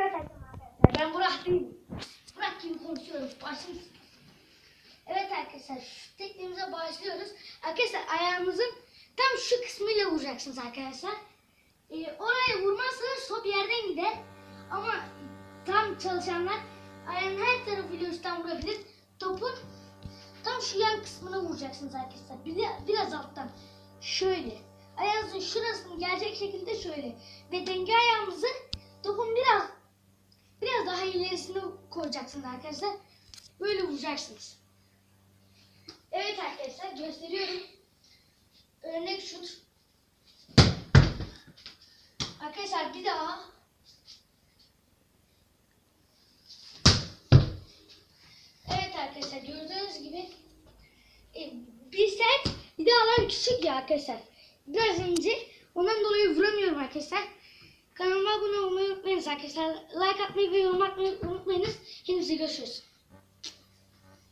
Arkadaşlar. Ben Burak değilim. Burak gibi konuşuyoruz. Başım Evet arkadaşlar tekniğimize başlıyoruz. Arkadaşlar ayağınızın tam şu kısmıyla vuracaksınız arkadaşlar. Ee, oraya vurmazsanız top yerden gider. Ama tam çalışanlar ayağın her tarafıyla üstten vurabilir. Topun tam şu yan kısmına vuracaksınız arkadaşlar. Bir biraz alttan. Şöyle. Ayağınızın şurasını gelecek şekilde şöyle. Ve denge ayağımızı ilerisine koyacaksınız arkadaşlar. Böyle vuracaksınız. Evet arkadaşlar gösteriyorum. Örnek şut. Arkadaşlar bir daha. Evet arkadaşlar gördüğünüz gibi e, bir sert bir de alan küçük ya arkadaşlar. Biraz ince. Ondan dolayı. Kanalıma abone olmayı unutmayınız arkadaşlar. Like atmayı ve yorum atmayı unutmayınız. Hepinize görüşürüz.